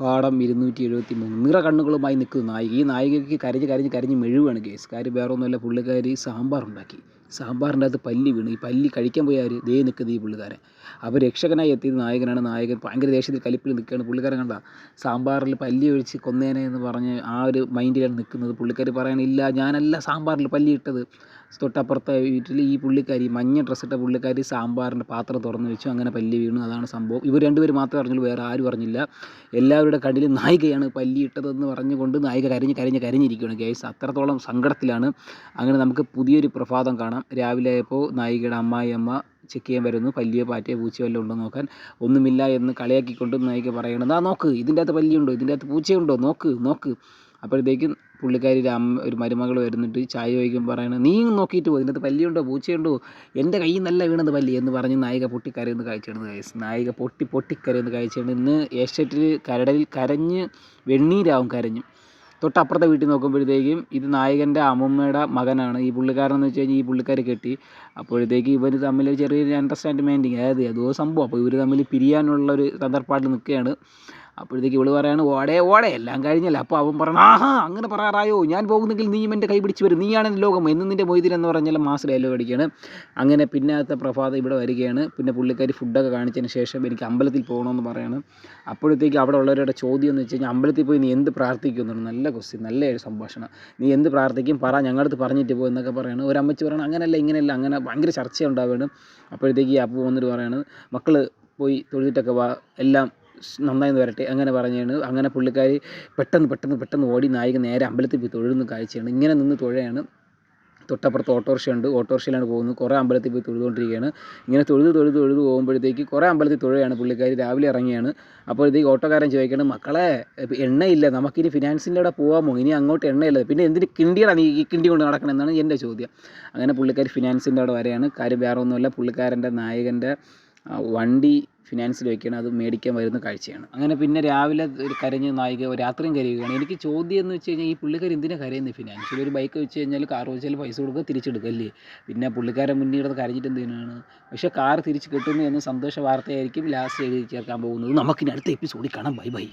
പാഠം ഇരുന്നൂറ്റി എഴുപത്തി മൂന്ന് നിറ കണ്ണുകളുമായി നിൽക്കുന്ന നായിക. ഈ നായികയ്ക്ക് കരഞ്ഞ് കരഞ്ഞ് കരഞ്ഞ് മെഴുവാണ് കേസ്. കാര്യം വേറെ ഒന്നുമല്ല പുള്ളിക്കാരി സാമ്പാർ ഉണ്ടാക്കി സാമ്പാറിന്റെ അകത്ത് പല്ലി വീണ്. ഈ പല്ലി കഴിക്കാൻ പോയി അവർ ദേ നിൽക്കുന്നത് ഈ പുള്ളിക്കാരൻ. അപ്പോൾ രക്ഷകനായി എത്തിയത് നായകനാണ് നായകൻ. ഭയങ്കര ദേഷ്യത്തിൽ കലിപ്പിൽ നിൽക്കുകയാണ് പുള്ളിക്കാരൻ. കണ്ട സാമ്പാറിൽ പല്ലി ഒഴിച്ച് കൊന്നേനെ എന്ന് പറഞ്ഞ് ആ ഒരു മൈൻഡിലാണ് നിൽക്കുന്നത് പുള്ളിക്കാരി. പറയണില്ല ഞാനല്ല സാമ്പാറിൽ പല്ലി ഇട്ടത്. തൊട്ടപ്പുറത്തെ വീട്ടിൽ ഈ പുള്ളിക്കാരി മഞ്ഞ ഡ്രസ്സ് ഇട്ട പുള്ളിക്കാരി സാമ്പാറിന്റെ പാത്രം തുറന്ന് വെച്ചു. അങ്ങനെ പല്ലി വീണു. അതാണ് സംഭവം. ഇവർ രണ്ടുപേർ മാത്രമേ അറിഞ്ഞുള്ളൂ വേറെ ആരും അറിഞ്ഞില്ല. എല്ലാവരുടെ കടയിൽ നായികയാണ് പല്ലിയിട്ടതെന്ന് പറഞ്ഞുകൊണ്ട് നായിക കരഞ്ഞ് കരഞ്ഞ് കരഞ്ഞിരിക്കുകയാണ്. ഗൈസ് അത്രത്തോളം സങ്കടത്തിലാണ്. അങ്ങനെ നമുക്ക് പുതിയൊരു പ്രഭാതം കാണാം. രാവിലെ ആയപ്പോൾ നായികയുടെ അമ്മായിയമ്മ ചെക്ക് ചെയ്യാൻ വരുന്നു. പല്ലിയോ പാറ്റയോ പൂച്ചയോ വല്ലതും ഉണ്ടോ നോക്കാൻ. ഒന്നുമില്ല എന്ന് കളിയാക്കിക്കൊണ്ട് നായിക പറയണത് ആ നോക്ക് ഇതിന്റെ അകത്ത് പല്ലിയുണ്ടോ? ഇതിന്റെ അകത്ത് പൂച്ചയുണ്ടോ? നോക്ക് നോക്ക്. അപ്പോഴത്തേക്കും പുള്ളിക്കാരി ഒരു അമ്മ ഒരു മരുമകൾ വരുന്നിട്ട് ചായ ചോദിക്കുമ്പോൾ പറയണത് നീ നോക്കിയിട്ട് പോകും ഇതിനകത്ത് പല്ലിയുണ്ടോ? പൂച്ചയുണ്ടോ? എന്റെ കയ്യിൽ നല്ല വീണത് പല്ലി എന്ന് പറഞ്ഞ് നായിക പൊട്ടിക്കരയെന്ന് കാഴ്ചയാണ് കഴിച്ചു നായിക പൊട്ടി പൊട്ടിക്കരയെന്ന് കാഴ്ചയാണ്. ഇന്ന് ഏഷ്യറ്റിൽ കരടലിൽ കരഞ്ഞ് വെണ്ണീരാവും കരഞ്ഞു. തൊട്ടപ്പുറത്തെ വീട്ടിൽ നോക്കുമ്പോഴത്തേക്കും ഇത് നായകന്റെ അമ്മമ്മയുടെ മകനാണ്. ഈ പുള്ളിക്കാരൻ എന്ന് വെച്ച് കഴിഞ്ഞാൽ ഈ പുള്ളിക്കാർ കെട്ടി. അപ്പോഴത്തേക്ക് ഇവർ തമ്മിൽ ചെറിയൊരു അണ്ടർസ്റ്റാൻഡിങ് അതായത് ഏതോ സംഭവം. അപ്പോൾ ഇവർ തമ്മിൽ പിരിയാനുള്ള ഒരു സന്ദർഭമായിട്ട് നിൽക്കുകയാണ്. അപ്പോഴത്തേക്ക് ഇവൾ പറയാണ് ഓടേ ഓടേ എല്ലാം കഴിഞ്ഞല്ലേ? അപ്പോൾ അവൻ പറഞ്ഞു ആഹാ അങ്ങനെ പറയാറായോ? ഞാൻ പോകുന്നെങ്കിൽ നീയും എന്റെ കൈ പിടിച്ച് വരും. നീയാണ് ലോകം. എന്ന് നിന്റെ മൊയ്തിൽ എന്ന് പറഞ്ഞാൽ മാസ് ഡയലോഗ് അടിക്കുകയാണ്. അങ്ങനെ പിന്നാത്ത പ്രഭാതം ഇവിടെ വരികയാണ്. പിന്നെ പുള്ളിക്കാരി ഫുഡൊക്കെ കാണിച്ചതിന് ശേഷം എനിക്ക് അമ്പലത്തിൽ പോകണമെന്ന് പറയാണ്. അപ്പോഴത്തേക്ക് അവിടെ ഉള്ളവരുടെ ചോദ്യം എന്ന് വെച്ച് കഴിഞ്ഞാൽ അമ്പലത്തിൽ പോയി നീ എന്ത് പ്രാർത്ഥിക്കുന്നുണ്ട് നല്ല ക്വസ്റ്റ്യൻ നല്ല ഒരു സംഭാഷണം. നീ എന്ത് പ്രാർത്ഥിക്കും? പറ ഞങ്ങളടുത്ത് പറഞ്ഞിട്ട് പോകും എന്നൊക്കെ പറയാണ്. ഒരു അമ്മച്ചി പറയണം അങ്ങനെയല്ല ഇങ്ങനെയല്ല അങ്ങനെ ഭയങ്കര ചർച്ച ഉണ്ടാവുകയാണ് അപ്പോഴത്തേക്ക് ഈ അപ്പ് വന്നിട്ട് പറയാണ് മക്കൾ പോയി തൊഴുതിട്ടൊക്കെ വാ എല്ലാം നന്നായി വരട്ടെ അങ്ങനെ പറഞ്ഞാണ്. അങ്ങനെ പുള്ളിക്കാരി പെട്ടെന്ന് പെട്ടെന്ന് പെട്ടെന്ന് ഓടി നായിക നേരെ അമ്പലത്തിൽ പോയി തൊഴുന്ന കാഴ്ചയാണ്. ഇങ്ങനെ നിന്ന് തൊഴയാണ്. തൊട്ടപ്പുറത്ത് ഓട്ടോറിക്ഷ ഉണ്ട് ഓട്ടോറിക്ഷയിലാണ് പോകുന്നത്. കുറേ അമ്പലത്തിൽ പോയി തൊഴുതുകൊണ്ടിരിക്കുകയാണ്. ഇങ്ങനെ തൊഴുത് തൊഴുത് തൊഴുത് പോകുമ്പോഴത്തേക്ക് കുറേ അമ്പലത്തിൽ തൊഴുകയാണ് പുള്ളിക്കാരി. രാവിലെ ഇറങ്ങിയാണ്. അപ്പോഴത്തേക്ക് ഓട്ടോക്കാരൻ ചോദിക്കണം മക്കളെ എണ്ണയില്ല. നമുക്കിനി ഫിനാൻസിന്റെ അവിടെ പോകാമോ ഇനി അങ്ങോട്ട് എണ്ണയില്ല? പിന്നെ എന്തിന് കിണ്ടിയാണ് ഈ കിണ്ടി കൊണ്ട് നടക്കണം? എന്നാണ് എന്റെ ചോദ്യം. അങ്ങനെ പുള്ളിക്കാരി ഫിനാൻസിന്റെ അവിടെ വരെയാണ്. കാര്യം വേറെ ഒന്നുമല്ല. പുള്ളിക്കാരന്റെ നായകന്റെ വണ്ടി ഫിനാൻസിൽ വെക്കുകയാണ് അത് മേടിക്കാൻ വരുന്ന കാഴ്ചയാണ്. അങ്ങനെ പിന്നെ രാവിലെ ഒരു കരഞ്ഞ് നായിക രാത്രിയും കരയുകയാണ്. എനിക്ക് ചോദ്യം എന്ന് വെച്ച് കഴിഞ്ഞാൽ ഈ പുള്ളിക്കാരൻ എന്തിനാണ് കരയുന്നത് ഫിനാൻഷ്യൽ ഒരു ബൈക്ക് വെച്ച് കഴിഞ്ഞാൽ കാർ വെച്ചാൽ പൈസ കൊടുക്കുക തിരിച്ചെടുക്കുക അല്ലേ? പിന്നെ പുള്ളിക്കാരൻ മുന്നിൽ കരഞ്ഞിട്ട് എന്തിനാണ് പക്ഷേ കാർ തിരിച്ച് കിട്ടുന്നു എന്ന സന്തോഷ വാർത്തയായിരിക്കും ലാസ്റ്റ് എഴുതി ചേർക്കാൻ പോകുന്നത്. നമുക്കിനി അടുത്ത എപ്പിസോഡിൽ കാണാം. Bye bye